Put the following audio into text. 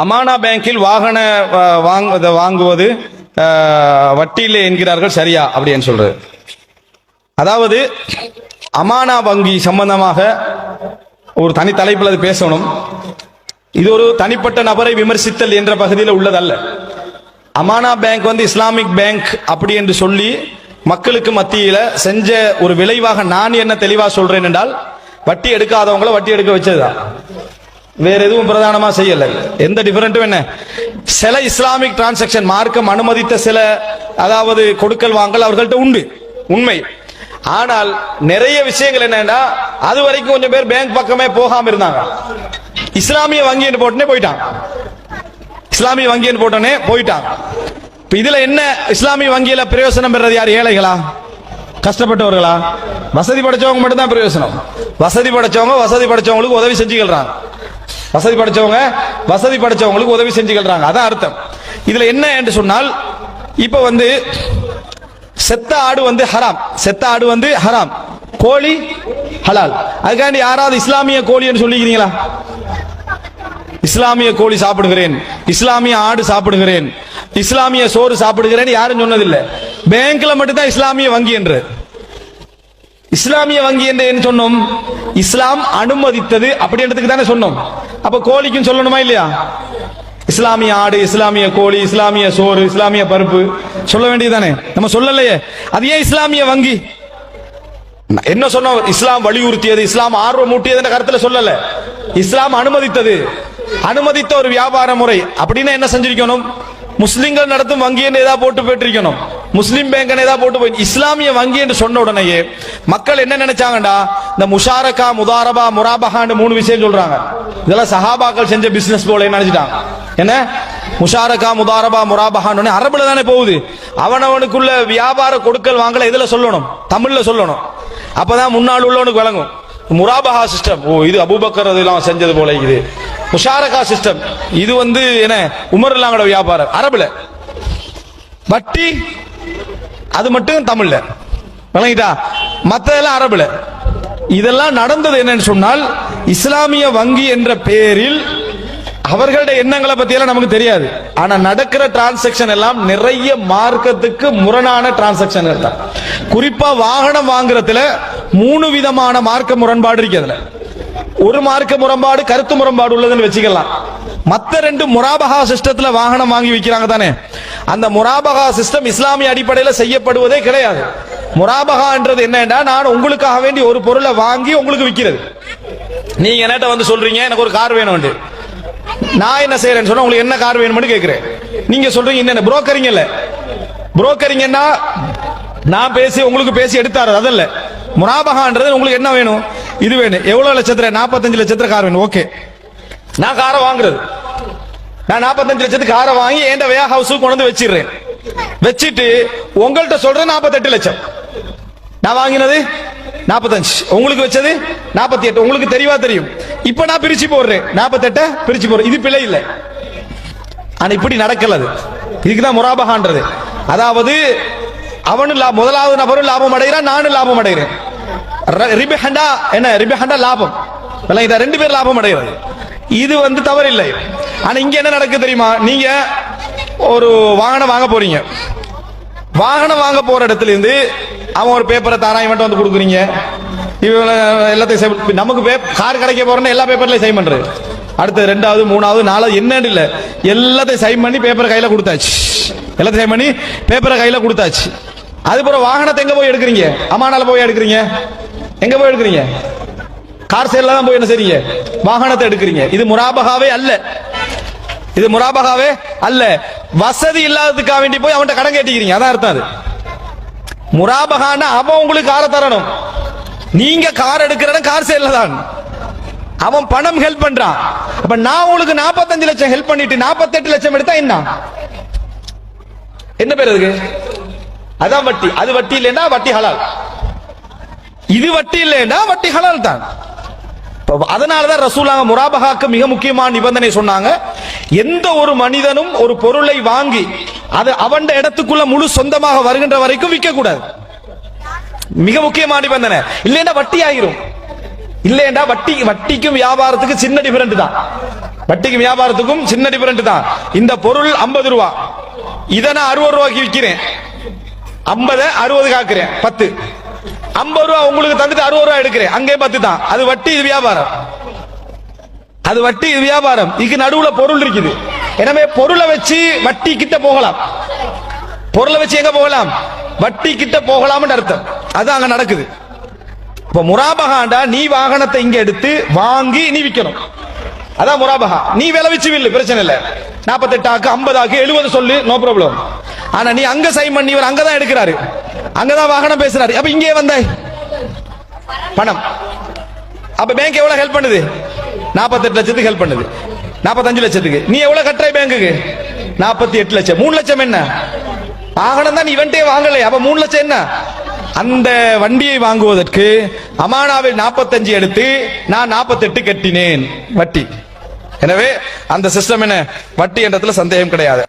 அமானா பேங்கில் வாகன அஹ், வாங்குவது வட்டியில் என்கிறார்கள் சரியா அப்படின்னு சொல்றது அதாவது அமானா வங்கி சம்பந்தமாக ஒரு தனி தலைப்பில் அது பேசணும். இது ஒரு தனிப்பட்ட நபரை விமர்சித்தல் என்ற பகுதியில் உள்ளதல்ல. அமானா பேங்க் வந்து இஸ்லாமிக் பேங்க் அப்படி என்று சொல்லி மக்களுக்கு மத்தியில செஞ்ச ஒரு விளைவாக நான் என்ன தெளிவா சொல்றேன் என்றால் வட்டி எடுக்காதவங்கள வட்டி எடுக்க வச்சதுதான். வேற எதுவும் பிரதானமா செய்யல. எந்த டிஃபரெண்ட்டும் என்ன? சில இஸ்லாமிக் டிரான்சாக்ஷன் மார்க்கம் அனுமதித்த சில அதாவது கொடுக்கல் வாங்கல் அவர்கள்ட்ட உண்டு. உண்மை. ஆனால் நிறைய விஷயங்கள் என்னன்னா அது வரைக்கும் கொஞ்சம் பேர் பேங்க் பக்கமே போகாம இருந்தாங்க. இஸ்லாமிய வங்கின்னு போட்டுனே போயிட்டாங்க இஸ்லாமிய வங்கின்னு போட்டோன்னே போயிட்டாங்க இதுல என்ன இஸ்லாமிய வங்கியில பிரயோசனம் பெறது யார்? ஏழைகளா? கஷ்டப்பட்டவர்களா? வசதி படைச்சவங்க மட்டும்தான் பிரயோசனம். வசதி படைச்சவங்க வசதி படைச்சவங்களுக்கு உதவி செஞ்சுக்கிறாங்க வசதி படைச்சவங்க வசதி படைச்சவங்களுக்கு உதவி செஞ்சுக்கிறாங்க அதான் அர்த்தம். இதுல என்ன என்று சொன்னால் இப்ப வந்து செத்த ஆடு வந்து ஹராம். செத்த ஆடு வந்து ஹராம். கோழி ஹலால். அதுக்காண்டி யாராவது இஸ்லாமிய கோழின்னு சொல்லிக்கிறீங்களா? இஸ்லாமிய கோழி சாப்பிடுகிறேன். இஸ்லாமிய ஆடு சாப்பிடுகிறேன். இஸ்லாமிய சோறு சாப்பிடுகிறேன் யாரும் சொன்னதில்லை. பேங்க்ல மட்டும்தான் இஸ்லாமிய வங்கி என்று. இஸ்லாமிய வங்கி என்று என்ன சொன்னோம்? இஸ்லாம் அனுமதித்தது அப்படின்றதுக்கு தானே சொன்னோம். அப்ப கோழிக்கும் சொல்லணுமா இல்லையா? இஸ்லாமிய ஆடு இஸ்லாமிய கோழி இஸ்லாமிய சோறு இஸ்லாமிய பருப்பு சொல்ல வேண்டியதுதானே நம்ம சொல்லலையே. அது ஏன் இஸ்லாமிய வங்கி? என்ன சொன்னோம்? இஸ்லாம் வலியுறுத்தியது இஸ்லாம் ஆர்வம் ஊட்டியது கருத்துல சொல்லல. இஸ்லாம் அனுமதித்தது. அனுமதித்த ஒரு வியாபார முறை. அப்படின்னு என்ன செஞ்சிருக்கணும்? முஸ்லிம்கள் நடத்தும் வங்கி என்று ஏதாவது போட்டு போயிட்டிருக்கணும் முஸ்லிம் பேங்க் ஏதாவது போட்டு போய் இஸ்லாமிய வங்கி என்று சொன்ன உடனேயே மக்கள் என்ன நினைச்சாங்கடா? இந்த முஷாரகா முதாரபா முராபஹான்னு மூணு விஷயம் சொல்றாங்க. இதெல்லாம் சஹாபாக்கள் செஞ்ச பிசினஸ் போல நினைச்சிட்டாங்க. என்ன? முஷாரகா முதாரபா முராபஹான்னு அரபுல தானே போகுது. அவனவனுக்குள்ள வியாபார கொடுக்கல் வாங்கல இதுல சொல்லணும். தமிழ்ல சொல்லணும். அப்பதான் முன்னாள் உள்ளவனுக்கு விளங்கும். முராபஹா சிஸ்டம் ஓ இது அபூபக்கர் இதெல்லாம் செஞ்சது போல இது முஷாரகா சிஸ்டம் இது வந்து என்ன? உமர் இல்லாங்கட வியாபாரம். அரபுல. வட்டி அது மட்டும் தமிழ்ல. விளங்கிட்டா? மத்ததெல்லாம் அரபுல. இதெல்லாம் நடந்தது என்னன்னு சொன்னால் இஸ்லாமிய வங்கி என்ற பெயரில் அவர்களுடைய எண்ணங்களை பத்தி எல்லாம் நமக்கு தெரியாது. ஆனா நடக்கிற டிரான்சாக்ஷன் எல்லாம் நிறைய மார்க்கத்துக்கு முரணான டிரான்சாக்ஷன் தான். குறிப்பா வாகனம் வாங்குறதுல மூணு விதமான மார்க்க முரண்பாடு இருக்கு அதுல. ஒரு மார்க்க முரண்பாடு கருத்து முரண்பாடு உள்ளதுன்னு வச்சுக்கலாம். மத்த ரெண்டு முராபகா சிஸ்டத்துல வாகனம் வாங்கி விற்கிறாங்க தானே? அந்த முராபகா சிஸ்டம் இஸ்லாமிய அடிப்படையில் செய்யப்படுவதே கிடையாது. முராபகான்றது என்னன்னா நான் உங்களுக்காக வேண்டி ஒரு பொருளை வாங்கி உங்களுக்கு விற்கிறது நீங்க என்னட்ட வந்து சொல்றீங்க? எனக்கு ஒரு கார் வேணும் நான் என்ன செய்யறேன்னு சொன்னா உங்களுக்கு என்ன கார் வேணும்னு கேட்கிறேன் நீங்க சொல்றீங்க என்ன புரோக்கரிங் இல்ல. புரோக்கரிங்கன்னா நான் பேசி உங்களுக்கு பேசி எடுத்தாரு அதல்ல. முராபகான்றது உங்களுக்கு என்ன வேணும்? இது வேணும். எவ்வளவு லட்சத்துல நாற்பத்தஞ்சு லட்சத்துல கார் வேணும். ஓகே. நான் காரை வாங்குறது. நான் நாற்பத்தஞ்சு லட்சத்துக்கு காரை வாங்கி என் வே ஹவுஸுக்கு கொண்டு வந்து வச்சிடுறேன். வச்சுட்டு உங்கள்கிட்ட சொல்றேன் நாற்பத்தெட்டு லட்சம். நான் வாங்கினது நாற்பத்தஞ்சு உங்களுக்கு வச்சது நாற்பத்தி எட்டு உங்களுக்கு தெரியவா தெரியும். இப்ப நான் பிரிச்சு போடுறேன். நாற்பத்தெட்ட பிரிச்சு போடுறேன். இது பிழை இல்லை. ஆனா இப்படி நடக்கல அது. இதுக்குதான் முராபகான்றது. அதாவது அவனு முதலாவது நபரும் லாபம் அடைகிறான் நானும் லாபம் அடைகிறேன். ரிபஹண்டா என்ன ரிபஹண்டா லாபம். விளங்குதா? ரெண்டு பேர் லாபம் அடைகிறது. இது வந்து தவறில்லை. ஆனா இங்க என்ன நடக்கு தெரியுமா? நீங்க ஒரு வாகனம் வாங்க போறீங்க. வாகனம் வாங்க போற இடத்துல இருந்து அவன் ஒரு பேப்பரை தாராய் மட்டும் வந்து கொடுக்குறீங்க. இவங்க எல்லாத்தையும் நமக்கு பே- கார் கிடைக்க போறோம்னா எல்லா பேப்பர்லயும் சைன் பண்றது. அடுத்து ரெண்டாவது மூணாவது நாலாவது என்னன்னு இல்லை. எல்லாத்தையும் சைன் பண்ணி பேப்பரை கையில கொடுத்தாச்சு. எல்லாத்தையும் சைன் பண்ணி பேப்பரை கையில கொடுத்தாச்சு. அதுக்கப்புறம் வாகனத்தை எங்க போய் எடுக்கிறீங்க? அம்மானால போய் எடுக்கிறீங்க? எங்க போய் எடுக்கிறீங்க? கார் சேல்ல தான் போய் என்ன செய்றீங்க? வாகனத்தை எடுக்கிறீங்க. இது முராபகாவே அல்ல. இது முராபகாவே அல்ல. வசதி இல்லாததுக்காக வேண்டி போய் அவன்கிட்ட கடன் கேட்டிக்கிறீங்க. அதான் அர்த்தம் அது. முராபகான்னா அவன் உங்களுக்கு காரை தரணும். நீங்க கார் எடுக்கிறன கார் சேல்ல தான். அவன் பணம் ஹெல்ப் பண்றான். அப்ப நான் உங்களுக்கு 45 லட்சம் ஹெல்ப் பண்ணிட்டு 48 லட்சம் எடுத்தா என்ன? என்ன பேர் அதுக்கு? அதான் வட்டி. அது வட்டி இல்லைன்னா வட்டி ஹலால். இது வட்டி இல்லைன்னா வட்டி ஹலால் தான். அதனாலதான் ரசூலாங்க முராபகாக்கு மிக முக்கியமான நிபந்தனை சொன்னாங்க. எந்த ஒரு மனிதனும் ஒரு பொருளை வாங்கி அது அவன் இடத்துக்குள்ள முழு சொந்தமாக வருகின்ற வரைக்கும் விற்க கூடாது மிக முக்கியமான நிபந்தனை. இல்லைன்னா வட்டி ஆகிரும் இல்லையண்டா வட்டி வட்டிக்கும் வியாபாரத்துக்கு சின்ன டிஃபரெண்ட் தான். வட்டிக்கும் வியாபாரத்துக்கும் சின்ன டிஃபரெண்ட் தான். இந்த பொருள் 50 ரூபா. இதை நான் அறுபது ரூபாய்க்கு விற்கிறேன் ஐம்பதை அறுபது காக்குறேன் பத்து. ஐம்பது ரூபா உங்களுக்கு தந்துட்டு அறுபது ரூபா எடுக்கிறேன். அங்கே பத்து தான் அது வட்டி இது வியாபாரம். அது வட்டி இது வியாபாரம். இதுக்கு நடுவுல பொருள் இருக்குது. எனவே பொருளை வச்சு வட்டி கிட்ட போகலாம். பொருளை வச்சு எங்க போகலாம்? வட்டி கிட்ட போகலாம்னு அர்த்தம். அது அங்க நடக்குது. இப்ப முராபகாண்டா நீ வாகனத்தை இங்க எடுத்து வாங்கி நீ விற்கணும் அதான் முராபகா. நீ விலை வச்சு வில்லு பிரச்சனை இல்ல. ஐம்பது ஆக்கு எழுபது சொல்லு நோ ப்ராப்ளம் ஆனா நீ அங்க சைன் பண்ணி இவர் அங்கதான் எடுக்கிறாரு. அங்கதான் வாகனம் பேசுறாரு. அப்ப இங்கே வந்த பணம். அப்ப பேங்க் எவ்வளவு ஹெல்ப் பண்ணுது? 48 லட்சத்துக்கு ஹெல்ப் பண்ணுது. 45 லட்சத்துக்கு. நீ எவ்வளவு கட்டுற பேங்குக்கு 48 எட்டு லட்சம். மூணு லட்சம் என்ன? வாகனம் தான் இவன்ட்டே வாங்கலை அப்ப மூணு லட்சம் என்ன? அந்த வண்டியை வாங்குவதற்கு அமானாவில் 45 எடுத்து நான் 48 கட்டினேன். வட்டி. எனவே அந்த சிஸ்டம் என்ன? வட்டி என்றதுல சந்தேகம் கிடையாது.